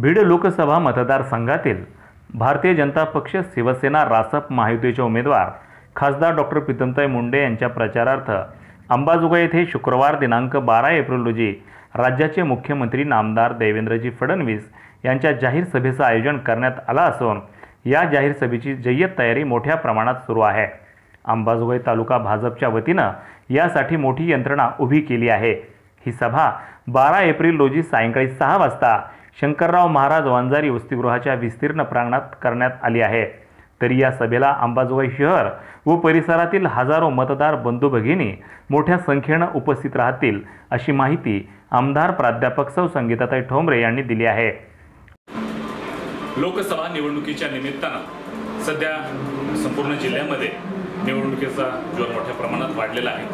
बीड लोकसभा मतदारसंघातील भारतीय जनता पक्ष शिवसेना रासप महायुतीचे उमेदवार खासदार डॉक्टर प्रीतमताई मुंडे यांच्या प्रचारार्थ अंबाजोगाई येथे शुक्रवार दिनांक बारा एप्रिल रोजी राज्याचे मुख्यमंत्री नामदार देवेंद्रजी फडणवीस यांच्या जाहीर सभेचं आयोजन करण्यात आलं असून या जाहीर सभेची जय्यत तयारी मोठ्या प्रमाणात सुरू आहे. अंबाजोगाई तालुका भाजपच्या वतीनं यासाठी मोठी यंत्रणा उभी केली आहे. ही सभा बारा एप्रिल रोजी सायंकाळी सहा वाजता शंकरराव महाराज वंजारी वसतिगृहाच्या विस्तीर्ण प्रांगणात करण्यात आली आहे. तरी या सभेला अंबाजोगाई शहर व परिसरातील हजारो मतदार बंधू भगिनी मोठ्या संख्येनं उपस्थित राहतील अशी माहिती आमदार प्राध्यापक सौ संगीताताई ठोंबरे यांनी दिली आहे. लोकसभा निवडणुकीच्या निमित्तानं सध्या संपूर्ण जिल्ह्यामध्ये निवडणुकीचा जोर मोठ्या प्रमाणात वाढलेला आहे.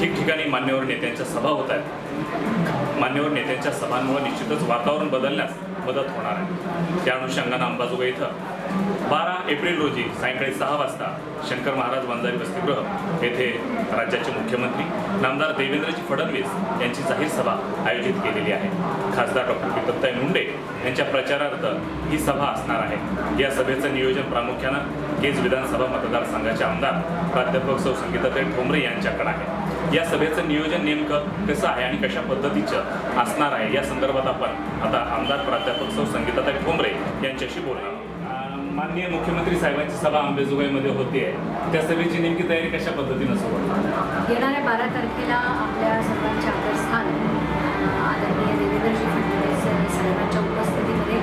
ठिकठिकाणी मान्यवर नेत्यांच्या सभा होत आहेत. मान्यवर नेत्यांच्या सभांमुळे निश्चितच वातावरण बदलण्यास मदत होणार आहे. त्या अनुषंगानं अंबाजोगाई इथं बारा एप्रिल रोजी सायंकाळी सहा वाजता शंकर महाराज वंजारी वसतिगृह येथे राज्याचे मुख्यमंत्री नामदार देवेंद्रजी फडणवीस यांची जाहीर सभा आयोजित केलेली आहे. खासदार डॉक्टर प्रीतमताई मुंडे यांच्या प्रचारार्थ ही सभा असणार आहे. या सभेचं नियोजन प्रामुख्यानं केज विधानसभा मतदारसंघाचे आमदार प्राध्यापक सौ संगीताताई ठोंबरे यांच्याकडे आहे. या सभेचं नियोजन नेमकं कसं आहे आणि कशा पद्धतीचं असणार आहे? या संदर्भात आपण आता आमदार प्राध्यापक सौ संगीताताई ठोंबरे यांच्याशी बोलणार माननीय मुख्यमंत्री साहेबांची सभा अंबेजोगाईमध्ये होती. आहे त्या सभेची नेमकी तयारी कशा पद्धतीनं सुरू आहे येणाऱ्या बारा तारखेला आपल्या सर्वांचे आदरस्थान अ, आदरणीय देवेंद्रजी फडणवीस साहेबांच्या उपस्थितीमध्ये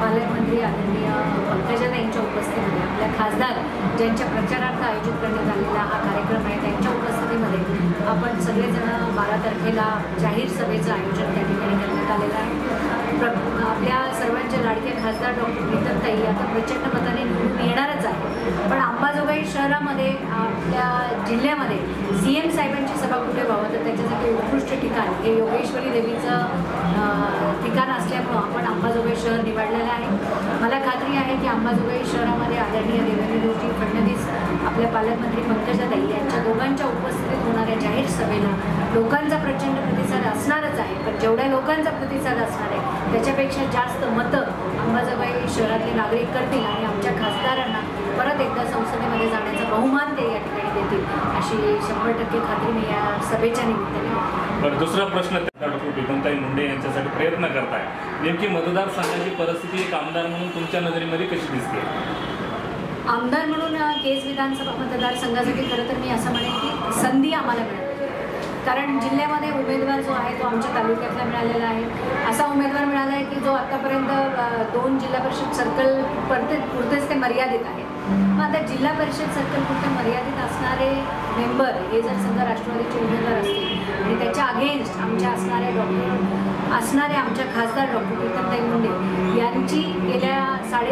पालकमंत्री आदरणीय पंकजाताईंच्या उपस्थितीमध्ये आपल्या खासदार ज्यांच्या प्रचारार्थ आयोजित करण्यात आलेला हा कार्यक्रम आहे त्यांच्या उपस्थितीमध्ये आपण सगळेजण बारा तारखेला जाहीर सभेचं आयोजन त्या ठिकाणी करण्यात आलेलं आहे. प्र आपल्या सर्वांच्या लाडक्या खासदार डॉक्टर प्रीतमताई आता प्रचंड मताने निवडून येणारच आहे पण अंबाजोगाई शहरामध्ये आपल्या जिल्ह्यामध्ये सी एम साहेबांची सभा कुठे व्हावं? तर त्याच्यासाठी उत्कृष्ट ठिकाण हे योगेश्वरी देवीचं ठिकाण असल्यामुळं आपण अंबाजोगाई शहर निवडलेलं आहे. मला खात्री आहे की अंबाजोगाई शहरामध्ये आदरणीय देवेंद्रजी फडणवीस आपल्या पालकमंत्री पंकजाताई यांच्या दोघांच्या उपस्थितीत होणाऱ्या जाहीर सभेला लोकांचा प्रचंड प्रतिसाद असणारच आहे. पण जेवढ्या लोकांचा प्रतिसाद असणार आहे त्याच्यापेक्षा जास्त मतं अंबाजोगाई शहरातले नागरिक करतील आणि आमच्या खासदारांना परत एकदा संसदेमध्ये जाण्याचा बहुमान ते या ठिकाणी देतील अशी शंभर टक्के खात्री मी या सभेच्या निमित्ताने बरं दुसरा प्रश्न त्या डॉक्टर मुंडे यांच्यासाठी प्रयत्न करताय. नेमकी मतदारसंघाची परिस्थिती एक आमदार म्हणून तुमच्या नजरेमध्ये कशी दिसते? आमदार म्हणून केज विधानसभा मतदारसंघासाठी खरं तर मी असं म्हणेन की संधी आम्हाला मिळाली कारण जिल्ह्यामध्ये उमेदवार जो आहे तो आमच्या तालुक्यातला मिळालेला आहे. असा उमेदवार मिळाला आहे की जो आतापर्यंत दोन जिल्हा परिषद सर्कल परते पुरतेच ते मर्यादित आहे. मग आता जिल्हा परिषद सर्कल पुरते मर्यादित असणारे मेंबर हे जर समजा राष्ट्रवादीचे उमेदवार असतील आणि त्याच्या अगेन्स्ट आमच्या असणाऱ्या डॉक्टर असणारे आमच्या खासदार डॉक्टर प्रीतमताई मुंडे यांची गेल्या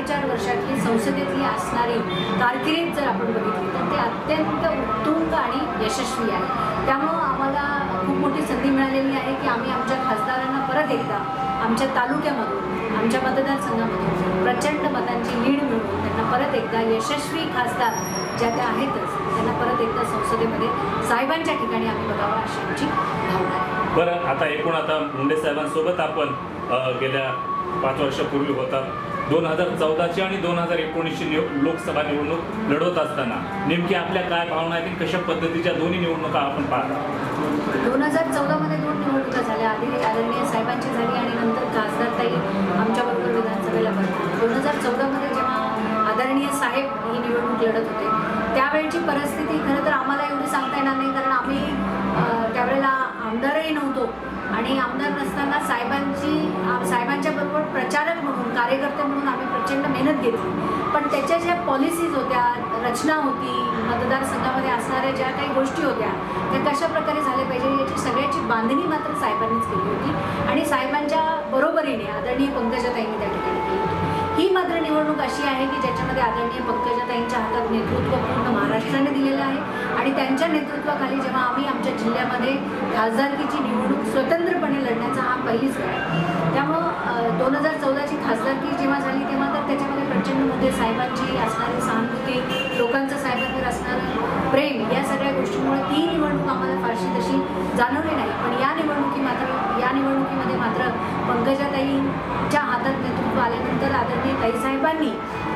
साडेचार वर्षातली संसदेतली असणारी कारकिर्द जर आपण बघितली तर ते अत्यंत उत्तुंग आणि यशस्वी आहे. त्यामुळं आम्हाला खूप मोठी संधी मिळालेली आहे की आम्ही आमच्या खासदारांना परत एकदा आमच्या तालुक्यामधून आमच्या मतदारसंघामधून प्रचंड मतांची लीड मिळवून त्यांना परत एकदा यशस्वी खासदार ज्या त्या आहेतच त्यांना परत एकदा संसदेमध्ये साहेबांच्या ठिकाणी आम्ही बघावं अशी आमची भावना आहे. बरं आता एकूण आता मुंडे साहेबांसोबत आपण गेल्या पाच वर्षापूर्वी होता. दोन हजार चौदाची आणि दोन हजार एकोणीसची निव लोकसभा निवडणूक लढवत असताना नेमकी आपल्या काय भावना आहेत कशा पद्धतीच्या दोन्ही निवडणुका आपण पाहता? दोन हजार चौदामध्ये दोन निवडणुका झाल्या. आधी आदरणीय साहेबांची झाली आणि नंतर खासदारताई आमच्याबरोबर विधानसभेला भरली दोन हजार चौदामध्ये जेव्हा आदरणीय साहेब ही निवडणूक लढत होते त्यावेळची परिस्थिती खरं तर आम्हाला एवढी सांगता येणार नाही कारण आम्ही त्यावेळेला आमदारही नव्हतो आणि आमदार नसताना साहेबां कार्यकर्ते म्हणून आम्ही प्रचंड मेहनत घेतली. पण त्याच्या ज्या पॉलिसीज होत्या रचना होती मतदारसंघामध्ये असणाऱ्या ज्या काही गोष्टी होत्या त्या कशा प्रकारे झाल्या पाहिजे याची सगळ्याची बांधणी मात्र साहेबांनीच केली होती. आणि साहेबांच्या बरोबरीने आदरणीय पंकजाताईंनी त्या ठिकाणी केली ही मात्र निवडणूक अशी आहे की ज्याच्यामध्ये आदरणीय पंकजाताईंच्या हातात नेतृत्व पूर्ण महाराष्ट्राने दिलेलं आहे. आणि त्यांच्या नेतृत्वाखाली जेव्हा आम्ही आमच्या जिल्ह्यामध्ये खासदारकीची निवडणूक स्वतंत्रपणे लढण्याचा हा पहिलीच वेळ आहे त्यामुळं दोन हजार चौदाची खासदारकी जेव्हा झाली तेव्हा तर त्याच्यामध्ये प्रचंड मुद्दे साहेबांची असणारी सहानुभूती लोकांचं साहेबांवर असणारं प्रेम या सगळ्या गोष्टींमुळे ती निवडणूक आम्हाला फारशी तशी जाणवली नाही. पण या निवडणुकी मात्र या निवडणुकीमध्ये मात्र पंकजाताईंच्या हातात नेतृत्व ताईसाहेबांनी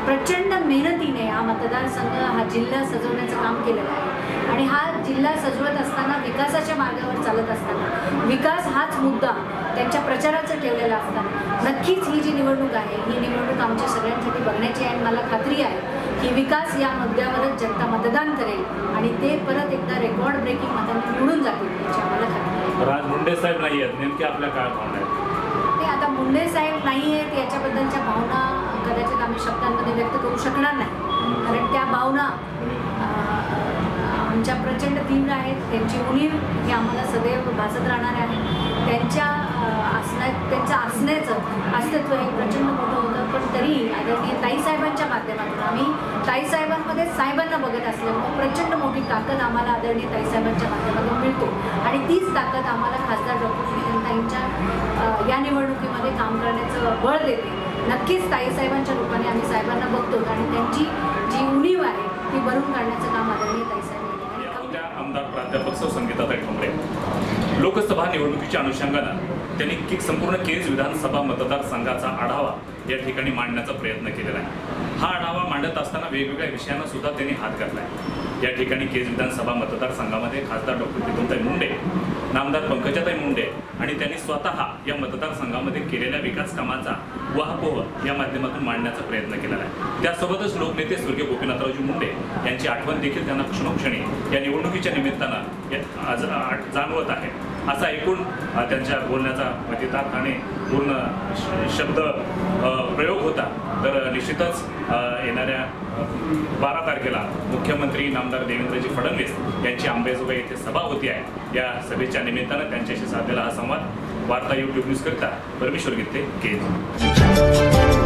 प्रचंड मेहनतीने हा मतदारसंघ हा जिल्हा सजवण्याचं काम केलेलं आहे. आणि हा जिल्हा सजवत असताना विकासाच्या मार्गावर चालत असताना विकास हाच मुद्दा त्यांच्या प्रचाराचं ठेवलेला असताना. नक्कीच ही जी निवडणूक आहे ही निवडणूक आमच्या सगळ्यांसाठी बघण्याची आहे आणि मला खात्री आहे की विकास या मुद्द्यावरच जनता मतदान करेल आणि ते परत एकदा रेकॉर्ड नाही आहेत नेमक्या आपल्या काय भावना आहेत? ते आता मुंडे साहेब नाही आहेत याच्याबद्दलच्या भावना कदाचित आम्ही शब्दांमध्ये व्यक्त करू शकणार नाही. कारण त्या भावना आमच्या प्रचंड तीव्र आहेत त्यांची उणीव ही आम्हाला सदैव भासत राहणार आहे. त्यांच्या अं, असण्या त्यांचं असण्याचं अस्तित्व हे प्रचंड मोठं होतं. पण तरी आदरणीय ताईसाहेबांच्या माध्यमातून आम्ही ताईसाहेबांमध्ये साहेबांना बघत असल्यामुळे प्रचंड मोठी ताकद आम्हाला आदरणीय ताईसाहेबांच्या माध्यमातून मिळतो. आणि तीच ताकद आम्हाला खासदार डॉक्टर श्रीकांताईंच्या या निवडणुकीमध्ये काम करण्याचं बळ देते. नक्कीच ताईसाहेबांच्या रूपाने आम्ही साहेबांना बघतो आणि त्यांची जी उणीव आहे ती भरून काढण्याचं काम आदरणीय ताईसाहेब या ठिकाणी या करतात. होत्या आमदार प्राध्यापक सौ संगीताताई ठोंबरे. लोकसभा निवडणुकीच्या अनुषंगानं त्यांनी की संपूर्ण केज विधानसभा मतदारसंघाचा आढावा या ठिकाणी मांडण्याचा प्रयत्न केलेला आहे. हा आढावा मांडत असताना वेगवेगळ्या विषयांना सुद्धा त्यांनी हात घातलाय. या ठिकाणी केज विधानसभा मतदारसंघामध्ये खासदार डॉक्टर प्रीतमताई मुंडे नामदार पंकजाताई मुंडे आणि त्यांनी स्वतः या मतदारसंघामध्ये केलेल्या विकास कामाचा वाहपोह या माध्यमातून मांडण्याचा प्रयत्न केलेला आहे त्यासोबतच लोकनेते स्वर्गीय गोपीनाथरावजी मुंडे यांची आठवण देखील त्यांना क्षणोक्षणी या निवडणुकीच्या निमित्तानं आज जाणवत आहे. असा एकूण त्यांच्या बोलण्याचा प्रतितार्थ आणि पूर्ण शब्द प्रयोग होता. तर निश्चितच येणाऱ्या बारा तारखेला मुख्यमंत्री नामदार देवेंद्रजी फडणवीस यांची आंबेजोगाई येथे सभा होती आहे. या सभेच्या निमित्तानं त्यांच्याशी साधलेला हा संवाद वार्ता यूट्यूब न्यूजकरिता परमेश्वर घेतले केज